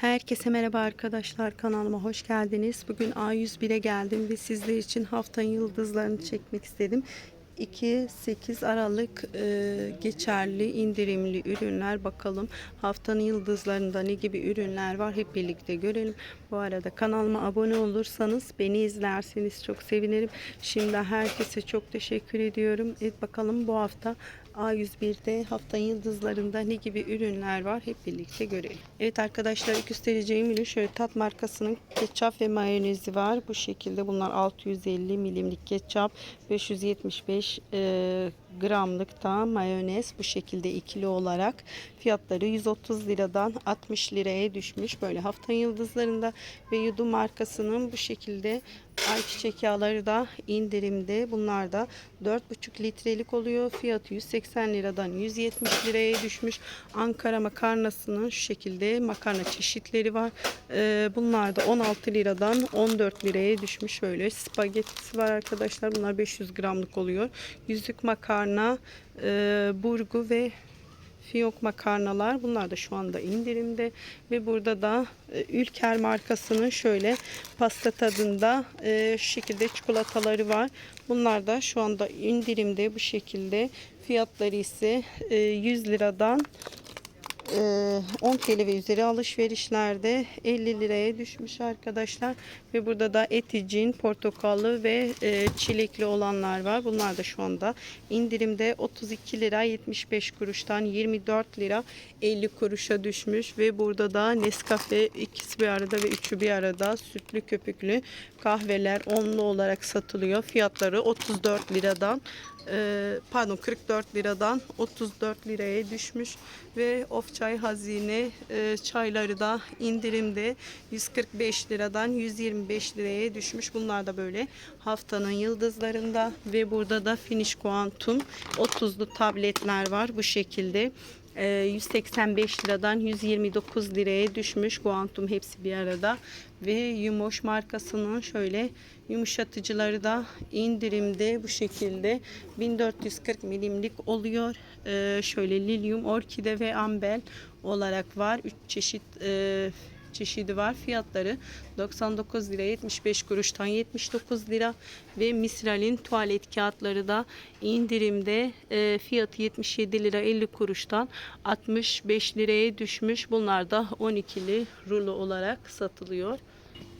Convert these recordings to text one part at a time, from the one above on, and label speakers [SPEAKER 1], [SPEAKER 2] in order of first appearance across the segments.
[SPEAKER 1] Herkese merhaba arkadaşlar kanalıma hoş geldiniz. Bugün A101'e geldim ve sizler için haftanın yıldızlarını çekmek istedim. 2-8 Aralık e, geçerli indirimli ürünler bakalım haftanın yıldızlarında ne gibi ürünler var hep birlikte görelim. Bu arada kanalıma abone olursanız beni izlerseniz çok sevinirim. Şimdi herkese çok teşekkür ediyorum. Evet bakalım bu hafta A101'de haftanın yıldızlarında ne gibi ürünler var hep birlikte görelim. Evet arkadaşlar göstereceğim ürün şöyle tat markasının ketçap ve mayonezi var. Bu şekilde bunlar 650 milimlik ketçap 575 e, gramlık da mayonez bu şekilde ikili olarak fiyatları 130 liradan 60 liraya düşmüş. Böyle haftanın yıldızlarında ve Yudum markasının bu şekilde ayçiçek yağları da indirimde. Bunlar da 4,5 litrelik oluyor. Fiyatı 180 liradan 170 liraya düşmüş. Ankara makarnasının şu şekilde makarna çeşitleri var. Ee, bunlar da 16 liradan 14 liraya düşmüş. Şöyle spagettisi var arkadaşlar. Bunlar 500 gramlık oluyor. Yüzlük makarna, e, burgu ve fiyonk makarnalar. Bunlar da şu anda indirimde ve burada da e, Ülker markasının şöyle pasta tadında e, şu şekilde çikolataları var. Bunlar da şu anda indirimde bu şekilde. Fiyatları ise e, 100 liradan 10 TL ve üzeri alışverişlerde 50 liraya düşmüş arkadaşlar. Ve burada da eticin, portakallı ve e, çilekli olanlar var. Bunlar da şu anda indirimde 32 lira 75 kuruştan 24 lira 50 kuruşa düşmüş. Ve burada da Nescafe ikisi bir arada ve üçü bir arada sütlü köpüklü kahveler onlu olarak satılıyor. Fiyatları 34 liradan e, pardon 44 liradan 34 liraya düşmüş ve of çay hazine e, çayları da indirimde 145 liradan 125 liraya düşmüş. Bunlar da böyle haftanın yıldızlarında ve burada da Finish Quantum 30'lu tabletler var bu şekilde. E, 185 liradan 129 liraya düşmüş. Quantum hepsi bir arada. Ve Yumoş markasının şöyle yumuşatıcıları da indirimde bu şekilde 1440 milimlik oluyor. E, şöyle lilyum, orkide ve ambel olarak var. 3 çeşit e, çeşidi var. Fiyatları 99 lira 75 kuruştan 79 lira ve Misral'in tuvalet kağıtları da indirimde e, fiyatı 77 lira 50 kuruştan 65 liraya düşmüş. Bunlar da 12'li rulo olarak satılıyor.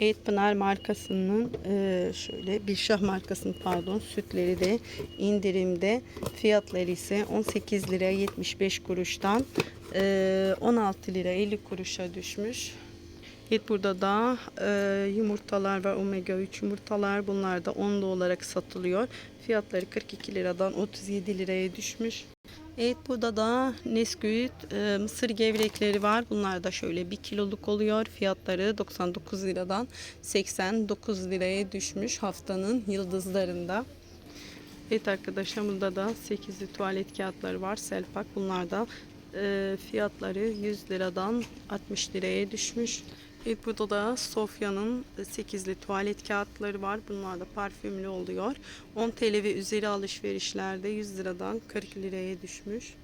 [SPEAKER 1] Evet Pınar markasının e, şöyle Bilşah markasının pardon sütleri de indirimde fiyatları ise 18 lira 75 kuruştan e, 16 lira 50 kuruşa düşmüş. Evet burada da e, yumurtalar var. Omega 3 yumurtalar. Bunlar da 10'lu olarak satılıyor. Fiyatları 42 liradan 37 liraya düşmüş. Evet burada da Nesquik e, mısır gevrekleri var. Bunlar da şöyle 1 kiloluk oluyor. Fiyatları 99 liradan 89 liraya düşmüş haftanın yıldızlarında. Evet arkadaşlar burada da 8'li tuvalet kağıtları var. Selpak bunlar da e, fiyatları 100 liradan 60 liraya düşmüş. Evet burada da Sofya'nın 8'li tuvalet kağıtları var. Bunlar da parfümlü oluyor. 10 TL ve üzeri alışverişlerde 100 liradan 40 liraya düşmüş.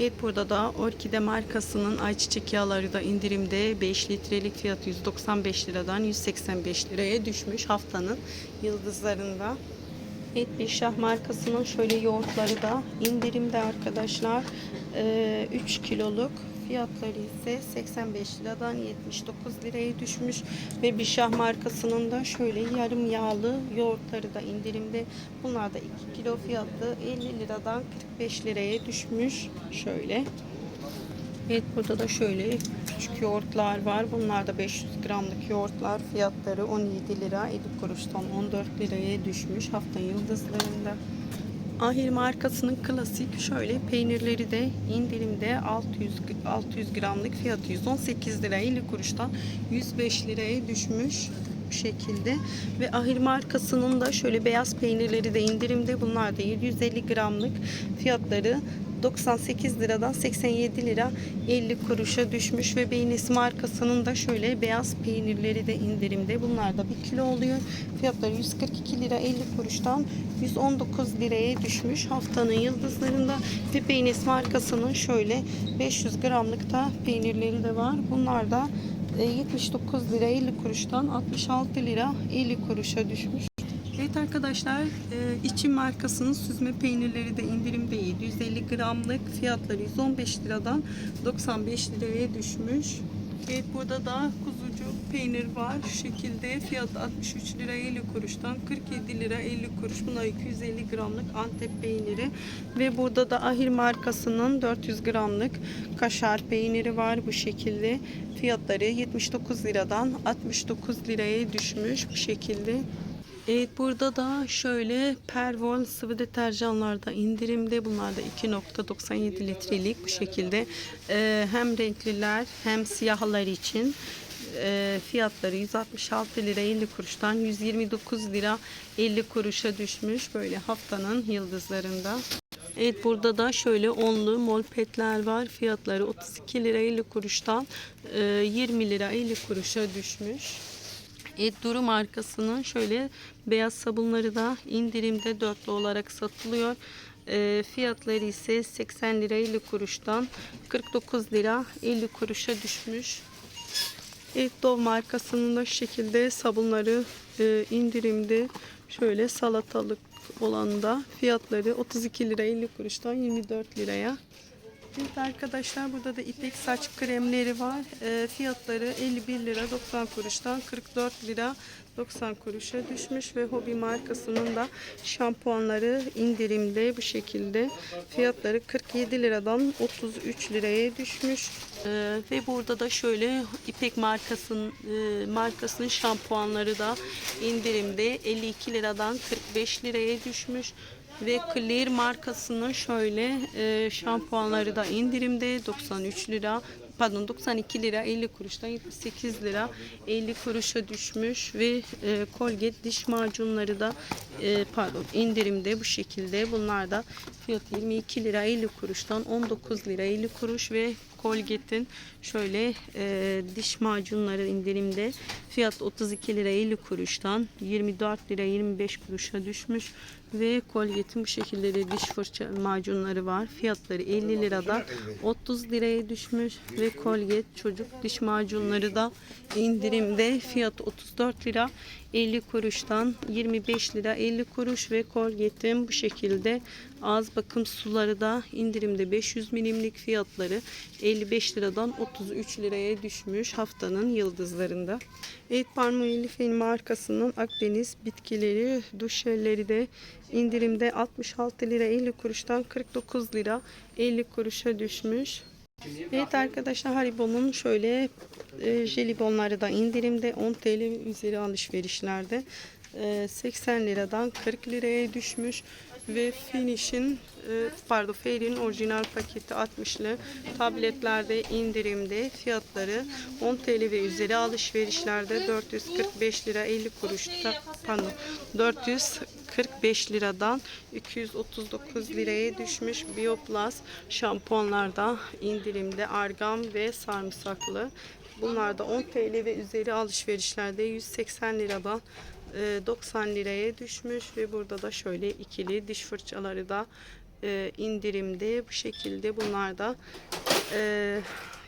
[SPEAKER 1] Evet burada da Orkide markasının ayçiçek yağları da indirimde 5 litrelik fiyatı 195 liradan 185 liraya düşmüş haftanın yıldızlarında. Evet Bilşah markasının şöyle yoğurtları da indirimde arkadaşlar. Ee, 3 kiloluk fiyatları ise 85 liradan 79 liraya düşmüş ve Bişah markasının da şöyle yarım yağlı yoğurtları da indirimde. Bunlar da 2 kilo fiyatı 50 liradan 45 liraya düşmüş. Şöyle. Evet burada da şöyle küçük yoğurtlar var. Bunlar da 500 gramlık yoğurtlar. Fiyatları 17 lira 50 kuruştan 14 liraya düşmüş hafta yıldızlarında. Ahir markasının klasik şöyle peynirleri de indirimde 600 600 gramlık fiyatı 118 lira 50 kuruştan 105 liraya düşmüş bu şekilde. Ve Ahir markasının da şöyle beyaz peynirleri de indirimde bunlar da 750 gramlık fiyatları 98 liradan 87 lira 50 kuruşa düşmüş ve Beynesi markasının da şöyle beyaz peynirleri de indirimde. Bunlar da 1 kilo oluyor. Fiyatları 142 lira 50 kuruştan 119 liraya düşmüş. Haftanın yıldızlarında ve Beynesi markasının şöyle 500 gramlık da peynirleri de var. Bunlar da e, 79 lira 50 kuruştan 66 lira 50 kuruşa düşmüş. Evet arkadaşlar, e, içim markasının süzme peynirleri de indirimdeydi. 150 gramlık fiyatları 115 liradan 95 liraya düşmüş. Evet burada da kuzucuk peynir var. Şu şekilde fiyat 63 lira 50 kuruştan 47 lira 50 kuruş. Bunlar 250 gramlık Antep peyniri. Ve burada da Ahir markasının 400 gramlık kaşar peyniri var bu şekilde. Fiyatları 79 liradan 69 liraya düşmüş bu şekilde. Evet burada da şöyle Pervol sıvı deterjanlarda indirimde bunlar da 2.97 litrelik bu şekilde Ee, hem renkliler hem siyahlar için e, fiyatları 166 lira 50 kuruştan 129 lira 50 kuruşa düşmüş böyle haftanın yıldızlarında. Evet burada da şöyle onlu mol petler var. Fiyatları 32 lira 50 kuruştan e, 20 lira 50 kuruşa düşmüş. Evet Duru markasının şöyle beyaz sabunları da indirimde dörtlü olarak satılıyor. E, fiyatları ise 80 lira 50 kuruştan 49 lira 50 kuruşa düşmüş. Dove markasının da şu şekilde sabunları e, indirimde şöyle salatalık olan da fiyatları 32 lira 50 kuruştan 24 liraya. Evet arkadaşlar burada da ipek saç kremleri var. E, fiyatları 51 lira 90 kuruştan 44 lira 90 kuruşa düşmüş ve Hobi markasının da şampuanları indirimde bu şekilde. Fiyatları 47 liradan 33 liraya düşmüş. E, ve burada da şöyle ipek markasının e, markasının şampuanları da indirimde 52 liradan 45 liraya düşmüş. Ve Clear markasının şöyle e, şampuanları da indirimde 93 lira pardon 92 lira 50 kuruştan 78 lira 50 kuruşa düşmüş ve e, Colgate diş macunları da e, pardon indirimde bu şekilde bunlar da fiyat 22 lira 50 kuruştan 19 lira 50 kuruş ve Colgate'in şöyle e, diş macunları indirimde fiyat 32 lira 50 kuruştan 24 lira 25 kuruşa düşmüş ve Colgate'in bu şekilde de diş fırça macunları var. Fiyatları 50 liradan 30 liraya düşmüş ve Colgate çocuk diş macunları da indirimde fiyat 34 lira 50 kuruştan 25 lira 50 kuruş ve Colgate'in bu şekilde ağız bakım suları da indirimde 500 milimlik fiyatları 55 liradan 33 liraya düşmüş haftanın yıldızlarında. Evet Palmolive Fen markasının Akdeniz bitkileri duş jelleri de indirimde 66 lira 50 kuruştan 49 lira 50 kuruşa düşmüş. Evet arkadaşlar Haribo'nun şöyle e, jelibonları da indirimde. 10 TL üzeri alışverişlerde e, 80 liradan 40 liraya düşmüş ve Finish'in e, pardon Fair'in orijinal paketi 60'lı tabletlerde indirimde fiyatları 10 TL ve üzeri alışverişlerde 445 lira 50 kuruşta pardon 445 liradan 239 liraya düşmüş. Bioplus şampuanlarda indirimde argan ve sarımsaklı. Bunlar da 10 TL ve üzeri alışverişlerde 180 liradan e, 90 liraya düşmüş. Ve burada da şöyle ikili diş fırçaları da e, indirimde bu şekilde bunlar da e,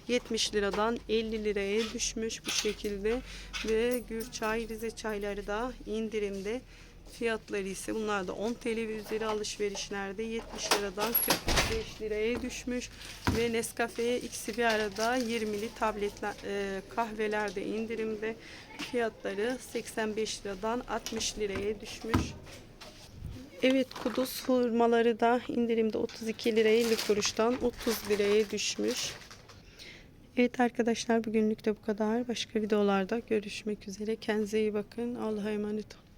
[SPEAKER 1] 70 liradan 50 liraya düşmüş bu şekilde. Ve Gürçay Rize çayları da indirimde. Fiyatları ise bunlar da 10 TL üzeri alışverişlerde 70 liradan 45 liraya düşmüş. Ve Nescafe ikisi bir arada 20'li tabletler e, kahvelerde indirimde. Fiyatları 85 liradan 60 liraya düşmüş. Evet Kuduz hurmaları da indirimde 32 liraya 50 kuruştan 30 liraya düşmüş. Evet arkadaşlar bugünlük de bu kadar. Başka videolarda görüşmek üzere. Kendinize iyi bakın. Allah'a emanet olun.